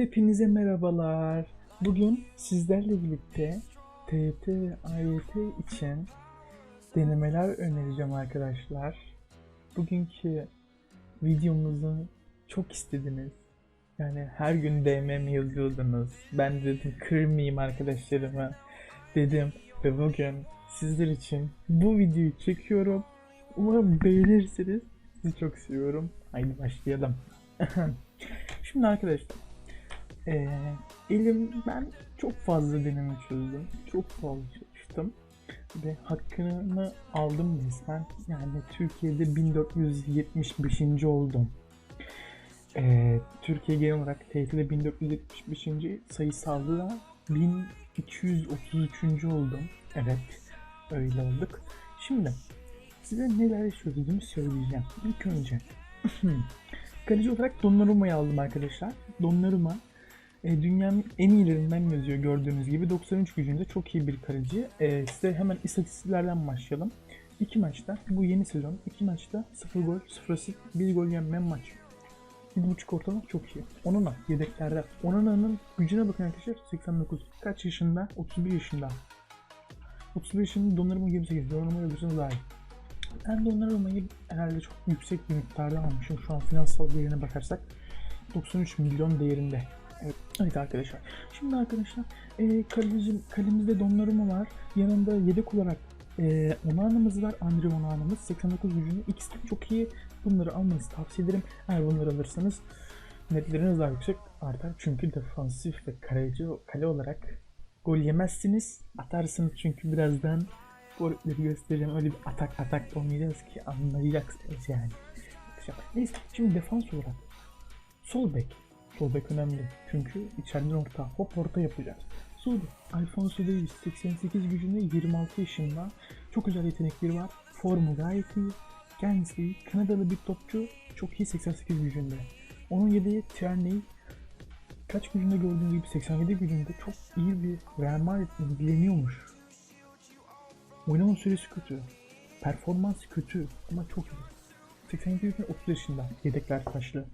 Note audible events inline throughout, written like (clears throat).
Hepinize merhabalar. Bugün sizlerle birlikte TYT ve AYT için denemeler önereceğim arkadaşlar. Bugünkü videomuzu çok istediniz. Yani her gün DM yazıyordunuz. Ben de dedim kırmayayım arkadaşlarımı dedim ve bugün sizler için bu videoyu çekiyorum. Umarım beğenirsiniz. Sizi çok seviyorum. Haydi başlayalım. (laughs) Şimdi arkadaşlar ee, elim ben çok fazla deneme çözdüm. Çok fazla çalıştım. Ve hakkını aldım resmen. Yani Türkiye'de 1475. oldum. Ee, Türkiye genel olarak TYT'de 1475. sayısalda da 1233. oldum. Evet öyle olduk. Şimdi size neler çözdüğümü söyleyeceğim. İlk önce (clears throat) kaleci olarak Donnarumma'yı aldım arkadaşlar. Donnarumma e, dünyanın en iyilerinden yazıyor gördüğünüz gibi. 93 gücünde çok iyi bir kaleci. E, size hemen istatistiklerden başlayalım. İki maçta, bu yeni sezon, iki maçta 0 gol, 0 asist, 1 gol yenmeyen maç. 7.5 ortalama çok iyi. Onunla yedeklerde. Onunla'nın gücüne bakın arkadaşlar 89. Kaç yaşında? 31 yaşında. 31 yaşında Donnarumma 28. Donnarumma daha iyi. Ben Donnarumma'yı herhalde çok yüksek bir miktarda almışım. Şu an finansal değerine bakarsak 93 milyon değerinde. Evet, arkadaşlar. Şimdi arkadaşlar e, kalecim, kalemizde Donnarumma var. Yanında yedek olarak e, Onana'mız var. Andre Onana'mız. 89 gücünü. De çok iyi. Bunları almanızı tavsiye ederim. Eğer bunları alırsanız netleriniz daha yüksek artar. Çünkü defansif ve kaleci, kale olarak gol yemezsiniz. Atarsınız çünkü birazdan golleri göstereceğim. Öyle bir atak atak oynayacağız ki anlayacaksınız yani. Neyse şimdi defans olarak sol bek Bek önemli. Çünkü içeriden orta, hop orta yapacağız. Suudi, Alfonso Davies 88 gücünde 26 yaşında. Çok güzel yetenekleri var. Formu gayet iyi. Kendisi Kanadalı bir topçu. Çok iyi 88 gücünde. Onun yedeği Tierney. Kaç gücünde gördüğünüz gibi 87 gücünde çok iyi bir Real Madrid'le ilgileniyormuş. Oynama süresi kötü. Performans kötü ama çok iyi. 87 yaşında 30 yaşında yedekler taşlı.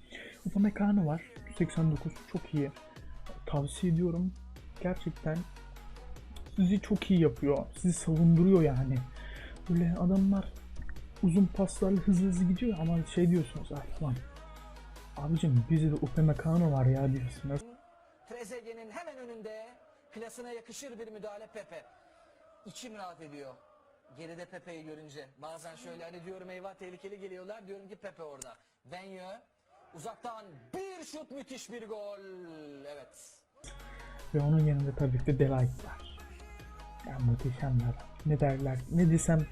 Upamecano var 89 çok iyi. Tavsiye ediyorum. Gerçekten sizi çok iyi yapıyor. Sizi savunduruyor yani. Böyle adamlar uzun paslarla hızlı hızlı gidiyor ama şey diyorsunuz ah lan abicim bizde de Upamecano var ya diyorsunuz. Trezeguet'in hemen önünde klasına yakışır bir müdahale Pepe. İçim rahat ediyor. Geride Pepe'yi görünce. Bazen şöyle hani diyorum eyvah tehlikeli geliyorlar. Diyorum ki Pepe orada. Venyo uzaktan bir şut müthiş bir gol. Evet. Ve onun yanında tabii ki de Delight var. Ya muhteşemler. Ne derler, ne desem,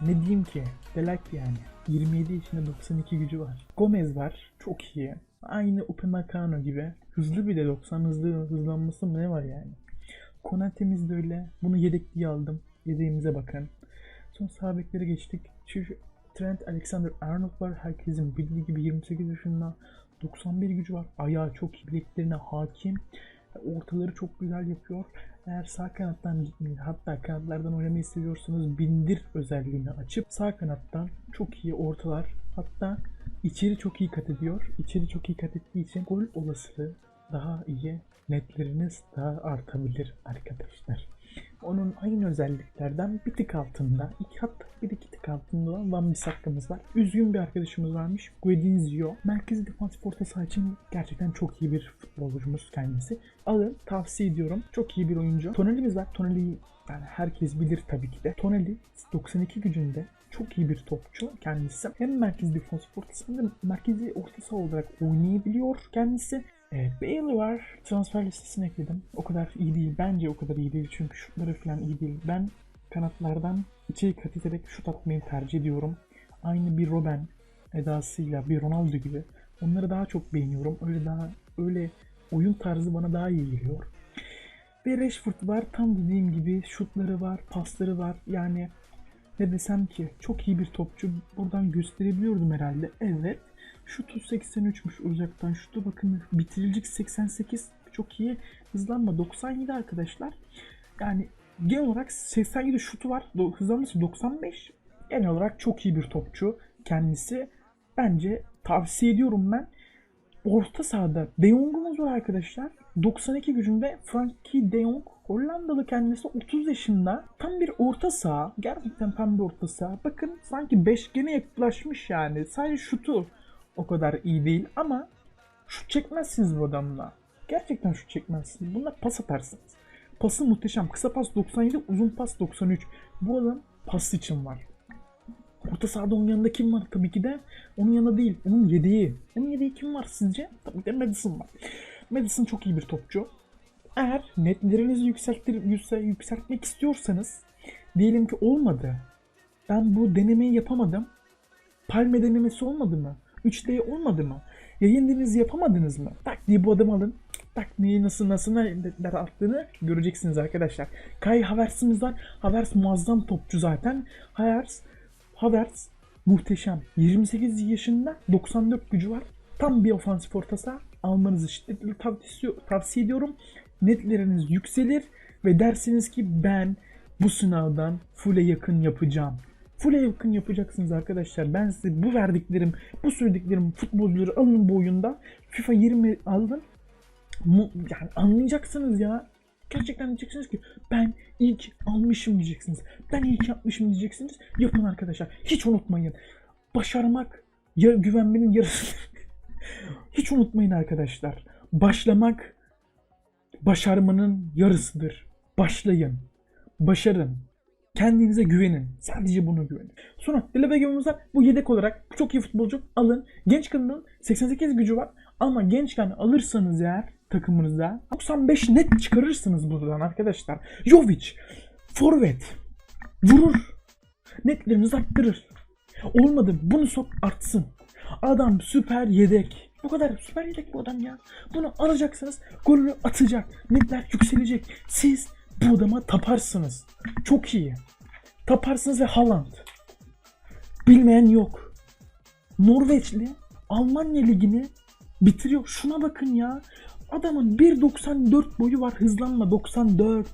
ne diyeyim ki? Delight yani. 27 yaşında 92 gücü var. Gomez var. Çok iyi. Aynı Upamecano gibi. Hızlı bir de 90 hızlı hızlanması mı ne var yani? Konate'miz de öyle. Bunu yedek diye aldım. Yedeğimize bakın. Son sağ beklere geçtik. Şu Trent Alexander-Arnold var. Herkesin bildiği gibi 28 yaşında 91 gücü var. Ayağı çok iyi. Bileklerine hakim. Ortaları çok güzel yapıyor. Eğer sağ kanattan hatta kanatlardan oynamayı seviyorsanız bindir özelliğini açıp sağ kanattan çok iyi ortalar hatta içeri çok iyi kat ediyor. İçeri çok iyi kat ettiği için gol olasılığı daha iyi netleriniz daha artabilir arkadaşlar. Onun aynı özelliklerden bir tık altında, iki hatta bir iki tık altında olan Van Bissaka'mız var. Üzgün bir arkadaşımız varmış. Guedinzio. Merkezi defansif orta saha için gerçekten çok iyi bir futbolcumuz kendisi. Alın, tavsiye ediyorum. Çok iyi bir oyuncu. Tonali'miz var. Tonali yani herkes bilir tabii ki de. Tonali 92 gücünde çok iyi bir topçu kendisi. Hem merkezi defansif orta saha hem de merkezi orta saha olarak oynayabiliyor kendisi. Evet, Bailey var. Transfer listesine ekledim. O kadar iyi değil. Bence o kadar iyi değil. Çünkü şutları falan iyi değil. Ben kanatlardan içeri kat ederek şut atmayı tercih ediyorum. Aynı bir Robben edasıyla bir Ronaldo gibi. Onları daha çok beğeniyorum. Öyle daha öyle oyun tarzı bana daha iyi geliyor. Ve Rashford var. Tam dediğim gibi şutları var, pasları var. Yani ne desem ki çok iyi bir topçu. Buradan gösterebiliyordum herhalde. Evet. Şutu 83'müş uzaktan. Şutu bakın bitirilecek 88. Çok iyi. Hızlanma 97 arkadaşlar. Yani genel olarak 87 şutu var. Hızlanması 95. Genel olarak çok iyi bir topçu kendisi. Bence tavsiye ediyorum ben. orta sahada De Jong'umuz var arkadaşlar. 92 gücünde Frankie De Jong Hollandalı kendisi 30 yaşında. Tam bir orta saha. Gerçekten tam bir orta saha. Bakın sanki beşgene yaklaşmış yani. Sadece şutu o kadar iyi değil ama şut çekmezsiniz bu adamla. Gerçekten şut çekmezsiniz. Bunlar pas atarsınız. Pası muhteşem. Kısa pas 97, uzun pas 93. Bu adam pas için var. Orta sahada onun yanında kim var? Tabii ki de onun yanında değil. Onun yedeği. Onun yedeği kim var sizce? Tabii de Madison var. Madison çok iyi bir topçu. Eğer netlerinizi yükselttir, yüksel, yükseltmek istiyorsanız diyelim ki olmadı. Ben bu denemeyi yapamadım. Palme denemesi olmadı mı? 3D olmadı mı? Yayın denizi yapamadınız mı? Tak diye bu adamı alın. Tak neyi nasıl nasıl netler attığını göreceksiniz arkadaşlar. Kai Havertz'imiz var. Havertz muazzam topçu zaten. Havertz Havertz muhteşem. 28 yaşında 94 gücü var. Tam bir ofansif orta saha. Almanızı şiddetle tavsiye, tavsiye ediyorum. Netleriniz yükselir ve dersiniz ki ben bu sınavdan full'e yakın yapacağım. Full'e yakın yapacaksınız arkadaşlar. Ben size bu verdiklerim, bu söylediklerim futbolcuları alın bu oyunda. FIFA 20 alın. Yani anlayacaksınız ya. Gerçekten diyeceksiniz ki ben ilk almışım diyeceksiniz. Ben ilk yapmışım diyeceksiniz. Yapın arkadaşlar. Hiç unutmayın. Başarmak ya güvenmenin yarısı. (laughs) Hiç unutmayın arkadaşlar. Başlamak başarmanın yarısıdır. Başlayın. Başarın. Kendinize güvenin. Sadece bunu güvenin. Sonra Delebegem'imiz var. Bu yedek olarak çok iyi futbolcu. Alın. Genç kadının 88 gücü var. Ama gençken alırsanız eğer takımınıza 95 net çıkarırsınız buradan arkadaşlar. Jovic. Forvet. Vurur. Netlerinizi arttırır. Olmadı. Bunu sok artsın. Adam süper yedek. Bu kadar süper yedek bu adam ya. Bunu alacaksınız. Golünü atacak. Netler yükselecek. Siz bu adama taparsınız. Çok iyi. Taparsınız ve Haaland. Bilmeyen yok. Norveçli Almanya ligini bitiriyor. Şuna bakın ya. Adamın 1.94 boyu var. Hızlanma 94.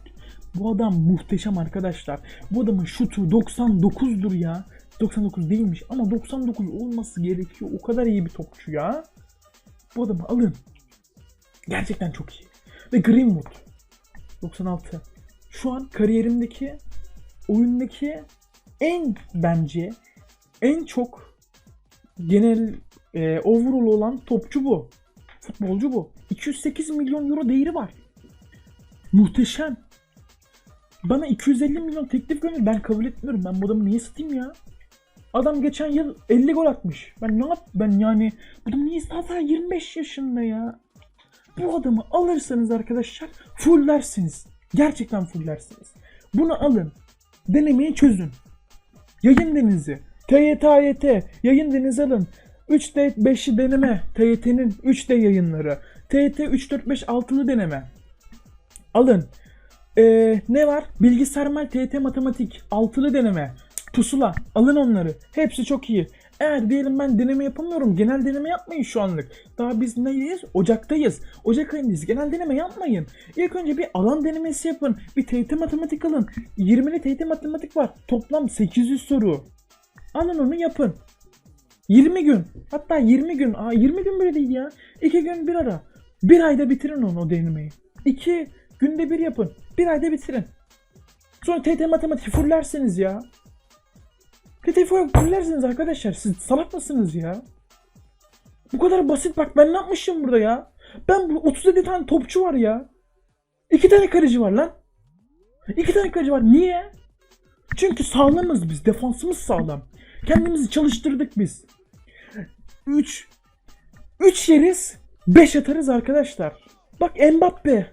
Bu adam muhteşem arkadaşlar. Bu adamın şutu 99'dur ya. 99 değilmiş ama 99 olması gerekiyor. O kadar iyi bir topçu ya. Bu adamı alın. Gerçekten çok iyi. Ve Greenwood 96. Şu an kariyerimdeki oyundaki en bence en çok genel e, overall olan topçu bu. Futbolcu bu. 208 milyon euro değeri var. Muhteşem. Bana 250 milyon teklif gönder. Ben kabul etmiyorum. Ben bu adamı niye satayım ya? Adam geçen yıl 50 gol atmış. Ben ne yap? Ben yani bu adam niye daha 25 yaşında ya? Bu adamı alırsanız arkadaşlar fullersiniz. Gerçekten fullersiniz. Bunu alın. Denemeyi çözün. Yayın denizi. TYT AYT. Yayın denizi alın. 3D 5'i deneme. TYT'nin 3D yayınları. TYT 3 4 5 6'lı deneme. Alın. Ee, ne var? Bilgisayar TYT matematik. Altılı deneme. Pusula. Alın onları. Hepsi çok iyi. Eğer diyelim ben deneme yapamıyorum. Genel deneme yapmayın şu anlık. Daha biz neyiz? Ocaktayız. Ocak ayındayız. Genel deneme yapmayın. İlk önce bir alan denemesi yapın. Bir TYT matematik alın. 20'li TYT matematik var. Toplam 800 soru. Alın onu yapın. 20 gün. Hatta 20 gün. Aa 20 gün bile değil ya. 2 gün bir ara. Bir ayda bitirin onu o denemeyi. 2 günde bir yapın. Bir ayda bitirin. Sonra TT matematik fullersiniz ya. TT fullersiniz arkadaşlar. Siz salak mısınız ya? Bu kadar basit bak ben ne yapmışım burada ya? Ben bu 37 tane topçu var ya. 2 tane kaleci var lan. 2 tane kaleci var. Niye? Çünkü sağlamız biz. Defansımız sağlam. Kendimizi çalıştırdık biz. 3 3 yeriz. 5 atarız arkadaşlar. Bak Mbappe.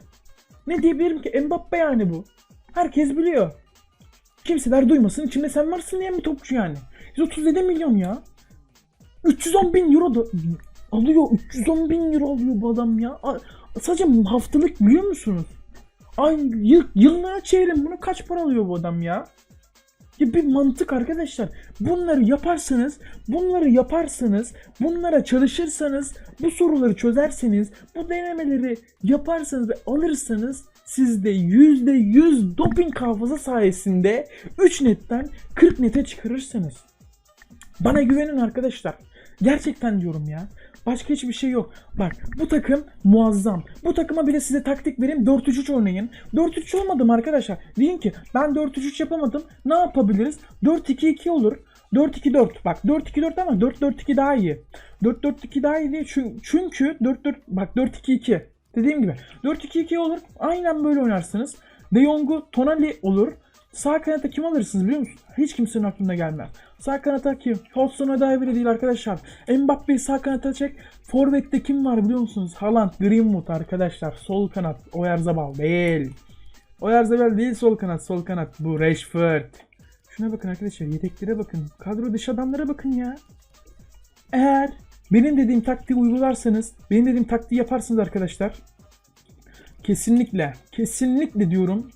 Ne diyebilirim ki? Mbappe yani bu. Herkes biliyor. Kimseler duymasın. İçinde sen varsın diyen bir topçu yani. 137 milyon ya. 310 bin euro da alıyor. 310 bin euro alıyor bu adam ya. Sadece haftalık biliyor musunuz? Ay yıl, yılına çevirin bunu kaç para alıyor bu adam ya? Ya bir mantık arkadaşlar. Bunları yaparsanız, bunları yaparsanız, bunlara çalışırsanız, bu soruları çözerseniz, bu denemeleri yaparsanız ve alırsanız siz de %100 doping hafıza sayesinde 3 netten 40 nete çıkarırsınız. Bana güvenin arkadaşlar. Gerçekten diyorum ya. Başka hiçbir şey yok. Bak bu takım muazzam. Bu takıma bile size taktik vereyim 4-3-3 oynayın. 4-3 olmadım arkadaşlar. Deyin ki ben 4-3-3 yapamadım. Ne yapabiliriz? 4-2-2 olur. 4-2-4. Bak 4-2-4 ama 4-4-2 daha iyi. 4-4-2 daha iyi çünkü, çünkü 4-4 bak 4-2-2. Dediğim gibi 4-2-2 olur. Aynen böyle oynarsınız. De Jong'u Tonali olur. Sağ kanata kim alırsınız biliyor musunuz? Hiç kimsenin aklına gelmez. Sağ kanata kim? Hudson Odoi bile değil arkadaşlar. Mbappe'yi sağ kanata çek. Forvet'te kim var biliyor musunuz? Haaland, Greenwood arkadaşlar. Sol kanat. Oyarzabal değil. Oyarzabal değil sol kanat. Sol kanat bu. Rashford. Şuna bakın arkadaşlar. Yedeklere bakın. Kadro dışı adamlara bakın ya. Eğer benim dediğim taktiği uygularsanız, benim dediğim taktiği yaparsınız arkadaşlar. Kesinlikle, kesinlikle diyorum.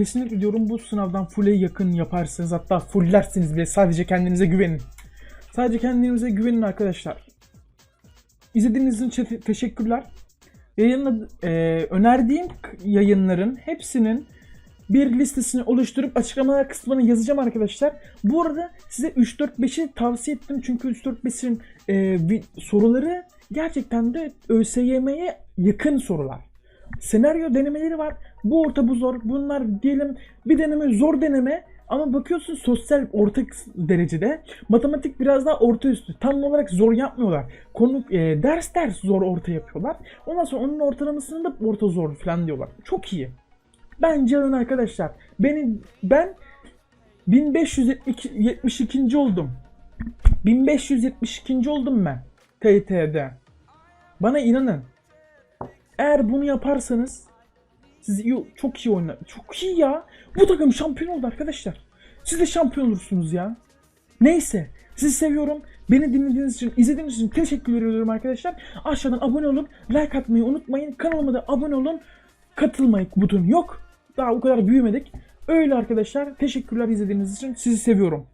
Kesinlikle diyorum bu sınavdan full'e yakın yaparsınız. Hatta fulllersiniz bile. Sadece kendinize güvenin. Sadece kendinize güvenin arkadaşlar. İzlediğiniz için te- teşekkürler. Yayınla, e, önerdiğim yayınların hepsinin bir listesini oluşturup açıklamalar kısmına yazacağım arkadaşlar. Bu arada size 3-4-5'i tavsiye ettim. Çünkü 3-4-5'in e, soruları gerçekten de ÖSYM'ye yakın sorular. Senaryo denemeleri var. Bu orta bu zor. Bunlar diyelim bir deneme zor deneme ama bakıyorsun sosyal orta derecede. Matematik biraz daha orta üstü. Tam olarak zor yapmıyorlar. Konu e, ders ders zor orta yapıyorlar. Ondan sonra onun ortalamasını da orta zor falan diyorlar. Çok iyi. Bence alın arkadaşlar. Beni ben 1572 oldum. 1572 oldum ben TYT'de. Bana inanın. Eğer bunu yaparsanız siz iyi, çok iyi oynar. Çok iyi ya. Bu takım şampiyon oldu arkadaşlar. Siz de şampiyon olursunuz ya. Neyse. Sizi seviyorum. Beni dinlediğiniz için, izlediğiniz için teşekkür ediyorum arkadaşlar. Aşağıdan abone olup like atmayı unutmayın. Kanalıma da abone olun. Katılmayı butonu yok. Daha o kadar büyümedik. Öyle arkadaşlar. Teşekkürler izlediğiniz için. Sizi seviyorum.